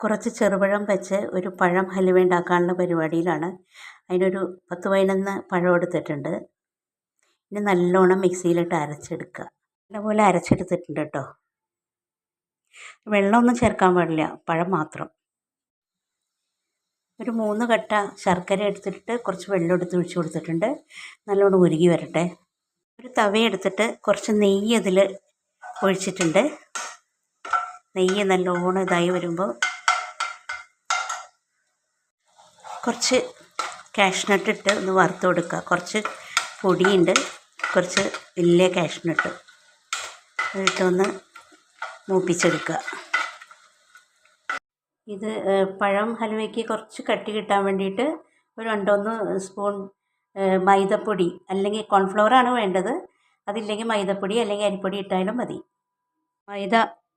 കുറച്ച് ചെറുപഴം വെച്ച് ഒരു പഴം ഹലുവ ഉണ്ടാക്കാനുള്ള പരിപാടിയിലാണ്. അതിനൊരു പത്ത് പതിനൊന്ന് പഴം എടുത്തിട്ടുണ്ട്. ഇനി നല്ലോണം മിക്സിയിലിട്ട് അരച്ചെടുക്കുക. നല്ലപോലെ അരച്ചെടുത്തിട്ടുണ്ട് കേട്ടോ. വെള്ളമൊന്നും ചേർക്കാൻ പാടില്ല പഴം മാത്രം. ഒരു മൂന്ന് കട്ട ശർക്കര എടുത്തിട്ട് കുറച്ച് വെള്ളം എടുത്ത് ഒഴിച്ച് കൊടുത്തിട്ടുണ്ട്. നല്ലോണം ഉരുകി വരട്ടെ. ഒരു തവ എടുത്തിട്ട് കുറച്ച് നെയ്യ് അതിൽ ഒഴിച്ചിട്ടുണ്ട്. നെയ്യ് നല്ലോണം ഇതായി വരുമ്പോൾ കുറച്ച് കാഷ്നട്ട് ഇട്ട് ഒന്ന് വറുത്ത് കൊടുക്കുക. കുറച്ച് പൊടിയുണ്ട് കുറച്ച് വലിയ കാഷ്നട്ട് ഇട്ടൊന്ന് മൂപ്പിച്ചെടുക്കുക. ഇത് പഴം ഹലുവയ്ക്ക് കുറച്ച് കട്ടി കിട്ടാൻ വേണ്ടിയിട്ട് ഒരു രണ്ടൊന്ന് സ്പൂൺ മൈദപ്പൊടി അല്ലെങ്കിൽ കോൺഫ്ലവറാണ് വേണ്ടത്. അതില്ലെങ്കിൽ മൈദപ്പൊടി അല്ലെങ്കിൽ അരിപ്പൊടി ഇട്ടാലും മതി. മൈദ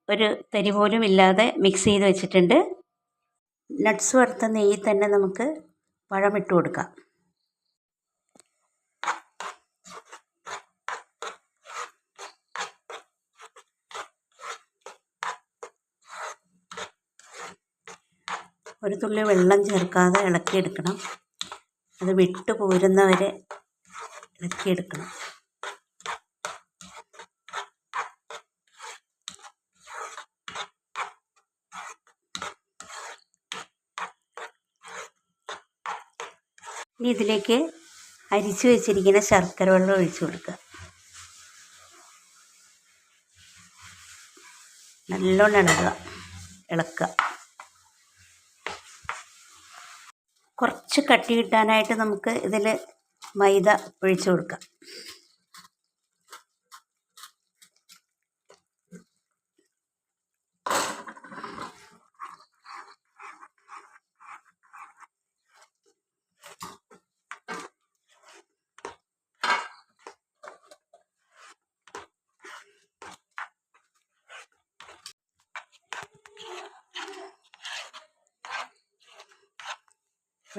ഒരു തരി പോലും ഇല്ലാതെ മിക്സ് ചെയ്ത് വെച്ചിട്ടുണ്ട്. നട്ട്സ് വറുത്ത നെയ്യിൽ തന്നെ നമുക്ക് പഴം ഇട്ട് കൊടുക്കാം. ഒരു തുള്ളി വെള്ളം ചേർക്കാതെ ഇളക്കിയെടുക്കണം. അത് വിട്ടു പോരുന്നവരെ ഇളക്കിയെടുക്കണം. ഇനി ഇതിലേക്ക് അരിച്ചു വെച്ചിരിക്കുന്ന ശർക്കര വെള്ളം ഒഴിച്ചു കൊടുക്കുക. നല്ലോണം ഇളകുക ഇളക്കുക. കുറച്ച് കട്ടി കിട്ടാനായിട്ട് നമുക്ക് ഇതിൽ മൈദ ഒഴിച്ചു കൊടുക്കാം.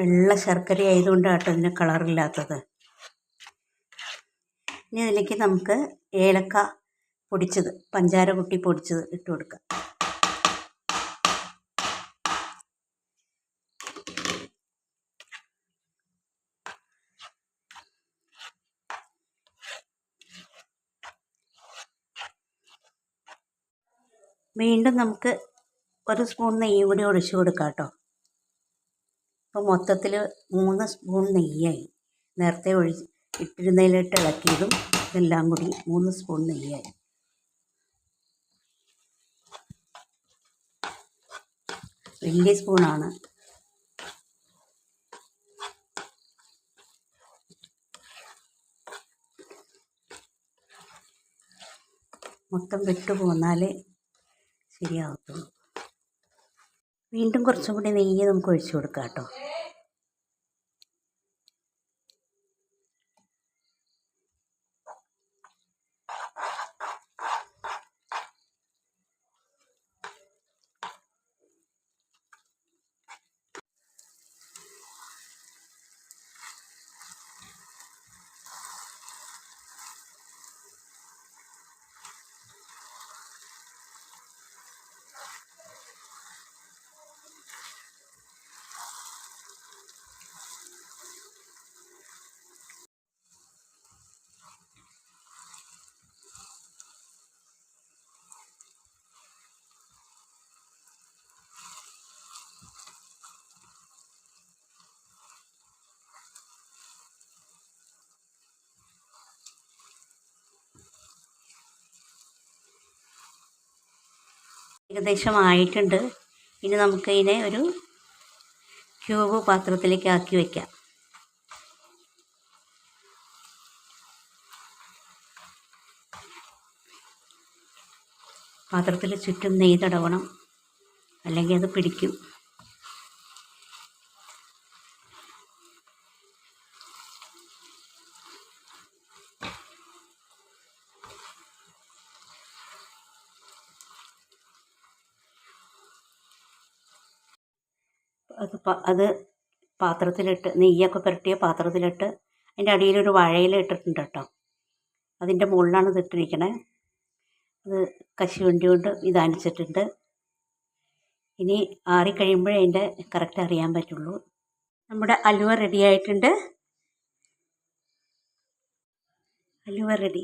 വെള്ള ശർക്കര ആയതുകൊണ്ടാണ് കേട്ടോ ഇതിന് കളറില്ലാത്തത് ഇനി ഇതിലേക്ക് നമുക്ക് ഏലക്ക പൊടിച്ചത് പഞ്ചാര കുട്ടി പൊടിച്ചത് ഇട്ട് കൊടുക്കാം. വീണ്ടും നമുക്ക് ഒരു സ്പൂൺ നെയ്യ് കൂടി ഒഴിച്ചു കൊടുക്കാം കേട്ടോ അപ്പോൾ മൊത്തത്തിൽ മൂന്ന് സ്പൂൺ നെയ്യായി. നേരത്തെ ഒഴി ഇട്ടിരുന്നതിലിട്ട് ഇളക്കിയതും ഇതെല്ലാം കൂടി മൂന്ന് സ്പൂൺ നെയ്യായി. വലിയ സ്പൂണാണ്. മൊത്തം വിട്ടു പോന്നാലേ ശരിയാവത്തുള്ളൂ. വീണ്ടും കുറച്ചും കൂടി നെയ്യ് നമുക്ക് ഒഴിച്ചു കൊടുക്കാം കേട്ടോ. ഏകദേശം ആയിട്ടുണ്ട് ഇനി നമുക്കതിനെ ഒരു ക്യൂബ് പാത്രത്തിലേക്ക് ആക്കി വയ്ക്കാം പാത്രത്തിൽ ചുറ്റും നെയ്യ് തടവണം. അല്ലെങ്കിൽ അത് പിടിക്കും. അത് അത് പാത്രത്തിലിട്ട് നെയ്യൊക്കെ പുരട്ടിയ പാത്രത്തിലിട്ട് അതിന്റെ അടിയിലൊരു വാഴയില ഇട്ടിട്ടുണ്ട് കേട്ടോ. അതിന്റെ മുകളിലാണ് ഇതിട്ടിരിക്കണേ അത് കശുവണ്ടി കൊണ്ട് വിധാനിച്ചിട്ടുണ്ട് ഇനി ആറിക്കഴിയുമ്പോഴേ അതിന്റെ കറക്റ്റ് അറിയാൻ പറ്റുള്ളൂ. നമ്മുടെ അലുവ റെഡി ആയിട്ടുണ്ട്. അലുവ റെഡി